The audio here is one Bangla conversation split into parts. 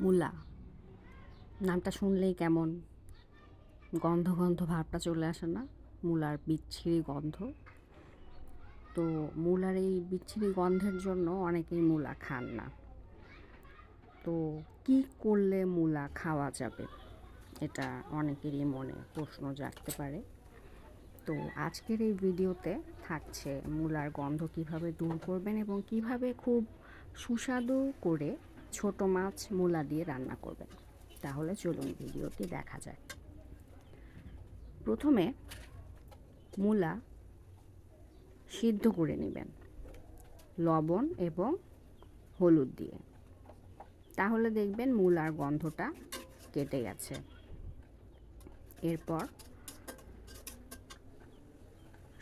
মূলা, নামটা শুনলেই কেমন গন্ধ গন্ধ ভাবটা চলে আসে না? মূলার বিচ্ছিরি গন্ধ। তো মূলার এই বিচ্ছিরি গন্ধের জন্য অনেকেই মূলা খান না। তো কি করলে মূলা খাওয়া যাবে? এটা অনেকেরই মনে প্রশ্ন জাগতে পারে। তো আজকের এই ভিডিওতে থাকছে মূলার গন্ধ কীভাবে দূর করবেন এবং কীভাবে খুব সুস্বাদু করে ছোট মাছ মূলা দিয়ে রান্না করবেন। তাহলে চলুন ভিডিওটি দেখা যায় প্রথমে মূলা সিদ্ধ করে নেবেন, লবণ এবং হলুদ দিয়ে। তাহলে দেখবেন মূলার গন্ধটা কেটে গেছে। এরপর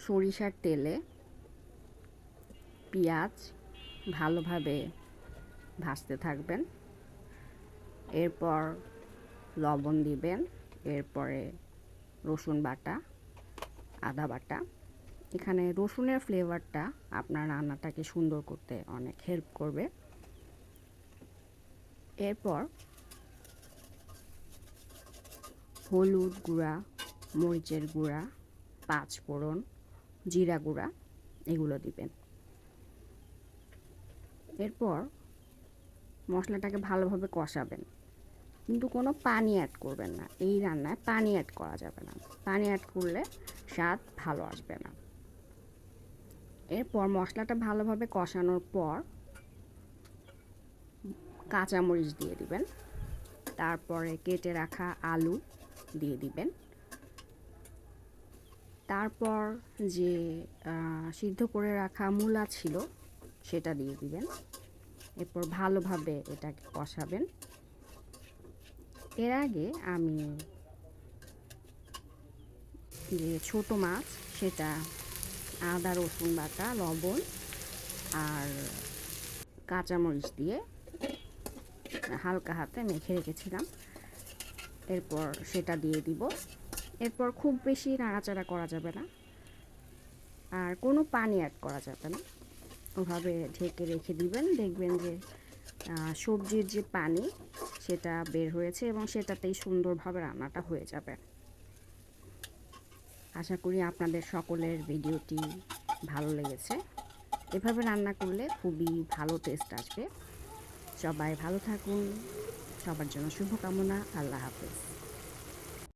সরিষার তেলে পেঁয়াজ ভালোভাবে ভাজতে থাকবেন। এরপর লবণ দিবেন, এরপরে রসুন বাটা, আদা বাটা। এখানে রসুনের ফ্লেভারটা আপনার রান্নাটাকে সুন্দর করতে অনেক হেল্প করবে। এরপর হলুদ গুঁড়া, মরিচের গুঁড়া পাঁচ ফোড়ন জিরা গুঁড়া, এগুলো দিবেন। এরপর মশলাটাকে ভালোভাবে কষাবেন। কিন্তু কোনো পানি অ্যাড করবেন না। এই রান্নায় পানি অ্যাড করা যাবে না। পানি অ্যাড করলে স্বাদ ভালো আসবে না। এরপর মশলাটা ভালোভাবে কষানোর পর কাঁচামরিচ দিয়ে দিবেন। তারপরে কেটে রাখা আলু দিয়ে দিবেন। তারপর যে সিদ্ধ করে রাখা মূলা ছিল, সেটা দিয়ে দিবেন। এরপর ভালোভাবে এটাকে কষাবেন। এর আগে আমি যে ছোট মাছ, সেটা আদা, রসুন বাটা, লবণ আর কাঁচামরিচ দিয়ে হালকা হাতে মেখে রেখেছিলাম। এরপর সেটা দিয়ে দিব। এরপর খুব বেশি নাড়াচাড়া করা যাবে না। আর কোনো পানি অ্যাড করা যাবে না। ওভাবে ঢেকে রেখে দিবেন। দেখবেন যে সবজির যে পানি, সেটা বের হয়েছে এবং সেটাতেই সুন্দরভাবে রান্নাটা হয়ে যাবে। আশা করি আপনাদের সকলের ভিডিওটি ভালো লেগেছে। এভাবে রান্না করলে খুবই ভালো টেস্ট আসবে। সবাই ভালো থাকুন। সবার জন্য শুভকামনা। আল্লাহ হাফেজ।